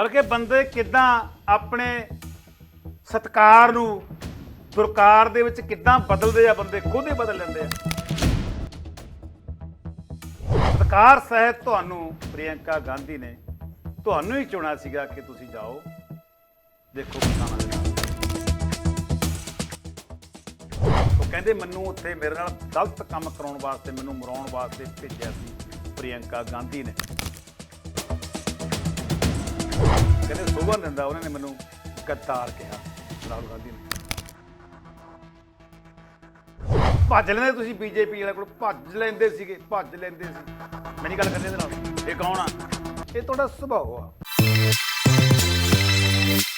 ਮਤਲਬ ਕਿ ਬੰਦੇ ਕਿੱਦਾਂ ਆਪਣੇ ਸਤਕਾਰ ਨੂੰ ਦੁਰਕਾਰ ਦੇ ਵਿੱਚ ਕਿੱਦਾਂ ਬਦਲਦੇ ਆ, ਬੰਦੇ ਖੁਦ ਹੀ ਬਦਲ ਲੈਂਦੇ ਆ। ਸਤਕਾਰ ਸਹਿਤ ਤੁਹਾਨੂੰ ਪ੍ਰਿਯੰਕਾ ਗਾਂਧੀ ਨੇ ਤੁਹਾਨੂੰ ਹੀ ਚੁਣਾ ਸੀਗਾ ਕਿ ਤੁਸੀਂ ਜਾਓ। ਦੇਖੋ ਕਿਸਾਨਾਂ ਦੇ ਉਹ ਕਹਿੰਦੇ ਮੈਨੂੰ ਉੱਥੇ ਮੇਰੇ ਨਾਲ ਗਲਤ ਕੰਮ ਕਰਾਉਣ ਵਾਸਤੇ, ਮੈਨੂੰ ਮਰਾਉਣ ਵਾਸਤੇ ਭੇਜਿਆ ਸੀ ਪ੍ਰਿਯੰਕਾ ਗਾਂਧੀ ਨੇ। ਕਹਿੰਦੇ ਸੋਭਾ ਦਿੰਦਾ ਉਹਨਾਂ ਨੇ ਮੈਨੂੰ ਗੱਦਾਰ ਕਿਹਾ ਰਾਹੁਲ ਗਾਂਧੀ ਨੇ। ਭੱਜ ਲੈਂਦੇ ਤੁਸੀਂ ਬੀਜੇਪੀ ਵਾਲੇ ਕੋਲ, ਭੱਜ ਲੈਂਦੇ ਸੀਗੇ, ਭੱਜ ਲੈਂਦੇ ਸੀ। ਮੈਂ ਨਹੀਂ ਗੱਲ ਕਰਨੀ ਇਹਦੇ ਨਾਲ। ਇਹ ਕੌਣ ਆ? ਇਹ ਤੁਹਾਡਾ ਸੁਭਾਅ ਆ।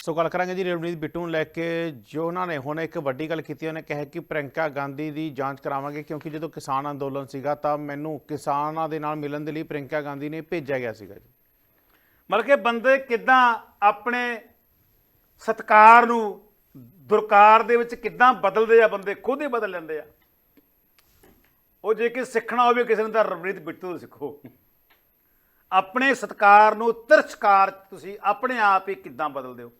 ਸੋ ਗੱਲ ਕਰਾਂਗੇ ਜੀ ਰਵਨੀਤ ਬਿੱਟੂ ਨੂੰ ਲੈ ਕੇ, ਜੋ ਉਹਨਾਂ ਨੇ ਹੁਣ ਇੱਕ ਵੱਡੀ ਗੱਲ ਕੀਤੀ, ਉਹਨੇ ਕਿਹਾ ਕਿ ਪ੍ਰਿਯੰਕਾ ਗਾਂਧੀ ਦੀ ਜਾਂਚ ਕਰਾਵਾਂਗੇ, ਕਿਉਂਕਿ ਜਦੋਂ ਕਿਸਾਨ ਅੰਦੋਲਨ ਸੀਗਾ, ਤਾਂ ਮੈਨੂੰ ਕਿਸਾਨਾਂ ਦੇ ਨਾਲ ਮਿਲਣ ਦੇ ਲਈ ਪ੍ਰਿਯੰਕਾ ਗਾਂਧੀ ਨੇ ਭੇਜਿਆ ਗਿਆ ਸੀਗਾ ਜੀ। ਮਤਲਬ ਕਿ ਬੰਦੇ ਕਿਦਾਂ ਆਪਣੇ ਸਤਕਾਰ ਨੂੰ ਦੁਰਕਾਰ ਦੇ ਵਿੱਚ ਕਿਦਾਂ ਬਦਲਦੇ ਆ ਬੰਦੇ, ਖੁਦ ਹੀ ਬਦਲ ਲੈਂਦੇ ਆ। ਉਹ ਜੇ ਕਿ ਸਿੱਖਣਾ ਹੋਵੇ, ਕਿਸੇ ਨੂੰ ਤਾਂ ਰਵਨੀਤ ਬਿੱਟੂ ਤੋਂ ਸਿੱਖੋ। ਆਪਣੇ ਸਤਕਾਰ ਨੂੰ ਤਿਰਛਕਾਰ ਤੁਸੀਂ ਆਪਣੇ ਆਪ ਹੀ ਕਿਦਾਂ ਬਦਲਦੇ ਹੋ?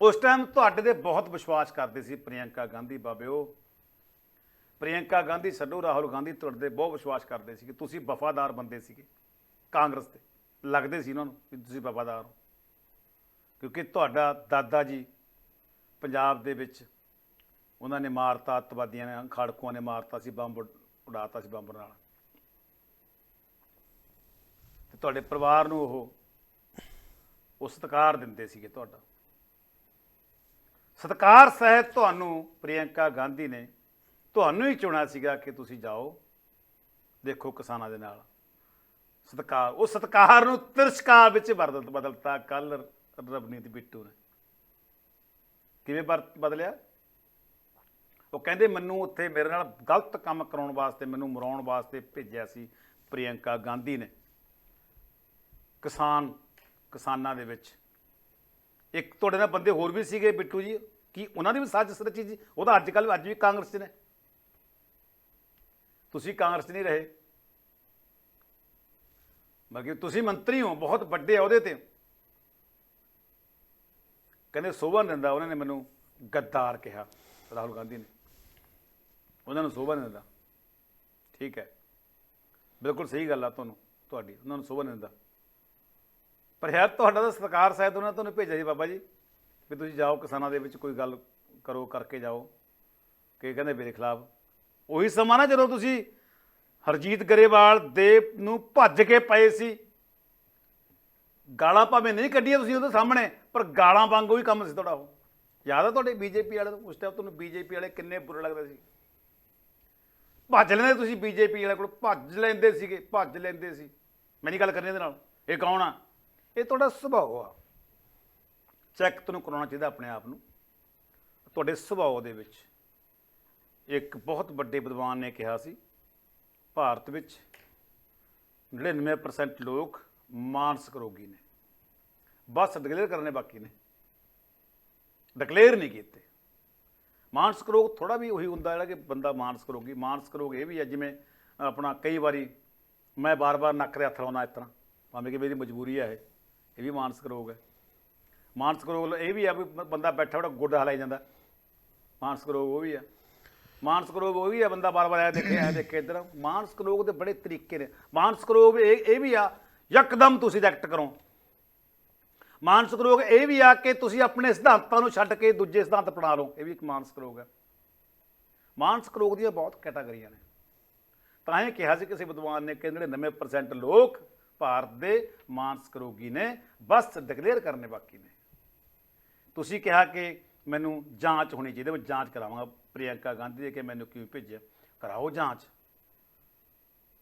ਉਸ ਟਾਈਮ ਤੁਹਾਡੇ ਤੇ ਬਹੁਤ ਵਿਸ਼ਵਾਸ ਕਰਦੇ ਸੀ ਪ੍ਰਿਯੰਕਾ ਗਾਂਧੀ ਬਾਬਿਓ ਪ੍ਰਿਯੰਕਾ ਗਾਂਧੀ, ਸੱਡੂ ਰਾਹੁਲ ਗਾਂਧੀ ਤੁਹਾਡੇ ਤੇ ਬਹੁਤ ਵਿਸ਼ਵਾਸ ਕਰਦੇ ਸੀ ਕਿ ਤੁਸੀਂ ਵਫਾਦਾਰ ਬੰਦੇ ਸੀਗੇ। ਕਾਂਗਰਸ ਤੇ। ਲੱਗਦੇ ਸੀ ਉਹਨਾਂ ਨੂੰ ਕਿ ਤੁਸੀਂ ਵਫਾਦਾਰ ਹੋ ਕਿਉਂਕਿ ਤੁਹਾਡਾ ਦਾਦਾ ਜੀ ਪੰਜਾਬ ਦੇ ਵਿੱਚ ਉਹਨਾਂ ਨੇ ਮਾਰਤਾ, ਅੱਤਵਾਦੀਆਂ ਨੇ, ਖਾੜਕੂਆਂ ਨੇ ਮਾਰਤਾ ਸੀ, ਬੰਬ ਉਡਾਤਾ ਸੀ ਬੰਬ ਨਾਲ। ਤੇ ਤੁਹਾਡੇ ਪਰਿਵਾਰ ਨੂੰ ਉਹ ਉਹ ਸਤਿਕਾਰ ਦਿੰਦੇ ਸੀਗੇ ਤੁਹਾਡਾ। ਸਤਿਕਾਰ ਸਹਿਤ ਤੁਹਾਨੂੰ ਪ੍ਰਿਯੰਕਾ ਗਾਂਧੀ ਨੇ ਤੁਹਾਨੂੰ ਹੀ ਚੁਣਾ ਸੀਗਾ ਕਿ ਤੁਸੀਂ ਜਾਓ, ਦੇਖੋ ਕਿਸਾਨਾਂ ਦੇ ਨਾਲ। ਸਤਕਾਰ, ਉਹ ਸਤਕਾਰ ਨੂੰ ਤਿਰਸਕਾਰ ਵਿੱਚ ਬਦਲ ਬਦਲਤਾ ਕੱਲ ਰਵਨੀਤ ਬਿੱਟੂ ਨੇ। ਕਿਵੇਂ ਬਰ- ਬਦਲਿਆ? ਉਹ ਕਹਿੰਦੇ, ਮੈਨੂੰ ਉੱਥੇ ਮੇਰੇ ਨਾਲ ਗਲਤ ਕੰਮ ਕਰਾਉਣ ਵਾਸਤੇ, ਮੈਨੂੰ ਮਰਾਉਣ ਵਾਸਤੇ ਭੇਜਿਆ ਸੀ ਪ੍ਰਿਯੰਕਾ ਗਾਂਧੀ ਨੇ। ਕਿਸਾਨ ਕਿਸਾਨਾਂ ਦੇ ਵਿੱਚ। ਇੱਕ ਤੁਹਾਡੇ ਨਾਲ ਬੰਦੇ ਹੋਰ ਵੀ ਸੀਗੇ ਬਿੱਟੂ ਜੀ। ਕੀ ਉਹਨਾਂ ਦੀ ਵੀ ਸਾਜ਼ਿਸ਼ ਰਚੀ ਜੀ ਉਹ ਤਾਂ ਅੱਜ ਕੱਲ ਅੱਜ ਵੀ ਕਾਂਗਰਸ 'ਚ ਨੇ। ਤੁਸੀਂ ਕਾਂਗਰਸ 'ਚ ਨਹੀਂ ਰਹੇ। ਬਲਕਿ ਤੁਸੀਂ ਮੰਤਰੀ ਹੋ, ਬਹੁਤ ਵੱਡੇ ਅਹੁਦੇ ਤੇ। ਕਹਿੰਦੇ ਸੋਭਾ ਨਹੀਂ ਦਿੰਦਾ ਉਹਨਾਂ ਨੇ ਮੈਨੂੰ ਗੱਦਾਰ ਕਿਹਾ, ਰਾਹੁਲ ਗਾਂਧੀ ਨੇ। ਉਹਨਾਂ ਨੂੰ ਸੋਭਾ ਨਹੀਂ ਦਿੰਦਾ ਠੀਕ ਹੈ। ਬਿਲਕੁਲ ਸਹੀ ਗੱਲ ਆ ਤੁਹਾਨੂੰ, ਤੁਹਾਡੀ, ਉਹਨਾਂ ਨੂੰ ਸੋਭਾ ਨਹੀਂ ਦਿੰਦਾ ਪਰ ਯਾਰ ਤੁਹਾਡਾ ਤਾਂ ਸਤਿਕਾਰ ਸਾਹਿਬ ਉਹਨਾਂ ਨੇ ਤੁਹਾਨੂੰ ਭੇਜਿਆ ਸੀ ਬਾਬਾ ਜੀ, ਵੀ ਤੁਸੀਂ ਜਾਓ, ਕਿਸਾਨਾਂ ਦੇ ਵਿੱਚ ਕੋਈ ਗੱਲ ਕਰੋ, ਕਰਕੇ ਜਾਓ, ਕਿ ਕਹਿੰਦੇ ਮੇਰੇ ਖਿਲਾਫ। ਉਹੀ ਸਮਾਂ ਨਾ ਜਦੋਂ ਤੁਸੀਂ ਹਰਜੀਤ ਗਰੇਵਾਲ ਦੇ ਨੂੰ ਭੱਜ ਕੇ ਪਏ ਸੀ। ਗਾਲਾਂ ਭਾਵੇਂ ਨਹੀਂ ਕੱਢੀਆਂ ਤੁਸੀਂ ਉਹਦੇ ਸਾਹਮਣੇ, ਪਰ ਗਾਲਾਂ ਵਾਂਗੂ ਹੀ ਕੰਮ ਸੀ ਤੁਹਾਡਾ ਉਹ। ਯਾਦ ਆ ਤੁਹਾਡੇ ਬੀਜੇਪੀ ਵਾਲੇ ਨੂੰ? ਉਸ ਟਾਈਮ ਤੁਹਾਨੂੰ ਬੀਜੇਪੀ ਵਾਲੇ ਕਿੰਨੇ ਬੁਰੇ ਲੱਗਦੇ ਸੀ। ਭੱਜ ਲੈਂਦੇ ਤੁਸੀਂ ਬੀਜੇਪੀ ਵਾਲੇ ਕੋਲ, ਭੱਜ ਲੈਂਦੇ ਸੀਗੇ, ਭੱਜ ਲੈਂਦੇ ਸੀ। ਮੈਂ ਨਹੀਂ ਗੱਲ ਕਰਨੀ ਇਹਦੇ ਨਾਲ। ਇਹ ਕੌਣ ਆ? ਇਹ ਤੁਹਾਡਾ ਸੁਭਾਅ ਆ। ਚੈੱਕ ਤੁਹਾਨੂੰ ਕਰਾਉਣਾ ਚਾਹੀਦਾ ਆਪਣੇ ਆਪ ਨੂੰ। ਤੁਹਾਡੇ ਸੁਭਾਅ ਦੇ ਵਿੱਚ ਇੱਕ ਬਹੁਤ ਵੱਡੇ ਵਿਦਵਾਨ ਨੇ ਕਿਹਾ ਸੀ ਭਾਰਤ ਵਿੱਚ 99% ਲੋਕ ਮਾਨਸਿਕ ਰੋਗੀ ਨੇ। ਬਸ ਡਿਕਲੇਅਰ ਕਰਨੇ ਬਾਕੀ ਨੇ। ਡਿਕਲੇਅਰ ਨਹੀਂ ਕੀਤੇ। ਮਾਨਸਿਕ ਰੋਗ ਥੋੜਾ ਵੀ ਉਹੀ ਹੁੰਦਾ ਜਿਹੜਾ ਕਿ ਬੰਦਾ ਮਾਨਸਿਕ ਰੋਗੀ। ਮਾਨਸਿਕ ਰੋਗ ਇਹ ਵੀ ਹੈ ਜਿਵੇਂ ਆਪਣਾ ਕਈ ਵਾਰੀ ਮੈਂ ਬਾਰ-ਬਾਰ ਨੱਕ ਦੇ ਹੱਥ ਲਾਉਣਾ ਇਸ ਤਰ੍ਹਾਂ। ਭਾਵੇਂ ਕਿ ਮੇਰੀ ਮਜਬੂਰੀ ਹੈ ਇਹ। ਇਹ ਵੀ ਮਾਨਸਿਕ ਰੋਗ ਹੈ। ਮਾਨਸਿਕ ਰੋਗ ਇਹ ਵੀ ਆ ਵੀ ਬੰਦਾ ਬੈਠਾ ਬੜਾ ਗੋਡਾ ਹਲਾਈ ਜਾਂਦਾ। ਮਾਨਸਿਕ ਰੋਗ ਉਹ ਵੀ ਆ। ਮਾਨਸਿਕ ਰੋਗ ਉਹ ਵੀ ਆ ਬੰਦਾ ਬਾਰ-ਬਾਰ ਐ ਦੇਖੇ ਐ ਦੇਖੇ ਇਧਰ। ਮਾਨਸਿਕ ਰੋਗ ਦੇ ਬੜੇ ਤਰੀਕੇ ਨੇ। ਮਾਨਸਿਕ ਰੋਗ ਇਹ ਇਹ ਵੀ ਆ, ਯਕਦਮ ਤੁਸੀਂ ਰਿਐਕਟ ਕਰੋ। ਮਾਨਸਿਕ ਰੋਗ ਇਹ ਵੀ ਆ ਕਿ ਤੁਸੀਂ ਆਪਣੇ ਸਿਧਾਂਤਾਂ ਨੂੰ ਛੱਡ ਕੇ ਦੂਜੇ ਸਿਧਾਂਤ ਅਪਣਾ ਲਓ। ਇਹ ਵੀ ਇੱਕ ਮਾਨਸਿਕ ਰੋਗ ਹੈ ਮਾਨਸਿਕ ਰੋਗ ਦੀਆਂ ਬਹੁਤ ਕੈਟਾਗਰੀਆਂ ਨੇ। ਤਾਂ ਇਹ ਕਿਹਾ ਸੀ ਕਿਸੇ ਵਿਦਵਾਨ ਨੇ ਕਿ 99% ਲੋਕ ਭਾਰਤ ਦੇ ਮਾਨਸਿਕ ਰੋਗੀ ਨੇ। ਬਸ ਡਿਕਲੇਅਰ ਕਰਨੇ ਬਾਕੀ ਨੇ। ਤੁਸੀਂ ਕਿਹਾ ਕਿ ਮੈਨੂੰ ਜਾਂਚ ਹੋਣੀ ਚਾਹੀਦੀ ਮੈਂ ਜਾਂਚ ਕਰਾਵਾਂਗਾ। ਪ੍ਰਿਯੰਕਾ ਗਾਂਧੀ ਦੇ ਕਿ ਮੈਨੂੰ ਕਿਉਂ ਭੇਜਿਆ? ਕਰਾਓ ਜਾਂਚ।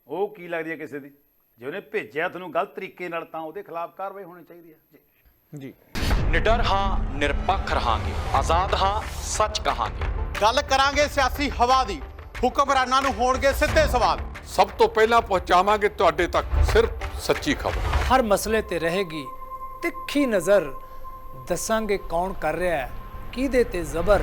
ਉਹ ਕੀ ਲੱਗਦੀ ਹੈ ਕਿਸੇ ਦੀ? ਜੇ ਉਹਨੇ ਭੇਜਿਆ ਤੁਹਾਨੂੰ ਗਲਤ ਤਰੀਕੇ ਨਾਲ ਤਾਂ ਉਹਦੇ ਖਿਲਾਫ ਕਾਰਵਾਈ ਹੋਣੀ ਚਾਹੀਦੀ ਹੈ। ਜੀ। ਜੀ। ਨਿਡਰ ਹਾਂ ਨਿਰਪੱਖ ਰਹਾਂਗੇ। ਆਜ਼ਾਦ ਹਾਂ ਸੱਚ ਕਹਾਂਗੇ। ਗੱਲ ਕਰਾਂਗੇ ਸਿਆਸੀ ਹਵਾ ਦੀ। ਹੁਕਮਰਾਨਾਂ ਨੂੰ ਹੋਣਗੇ ਸਿੱਧੇ ਸਵਾਲ। ਸਭ ਤੋਂ ਪਹਿਲਾਂ ਪਹੁੰਚਾਵਾਂਗੇ ਤੁਹਾਡੇ ਤੱਕ ਸਿਰਫ ਸੱਚੀ ਖਬਰ। ਹਰ ਮਸਲੇ ਤੇ ਰਹੇਗੀ ਤਿੱਖੀ ਨਜ਼ਰ। ਦੱਸਾਂਗੇ ਕੌਣ ਕਰ ਰਿਹਾ ਹੈ ਕਿਹਦੇ ਤੇ ਜ਼ਬਰ।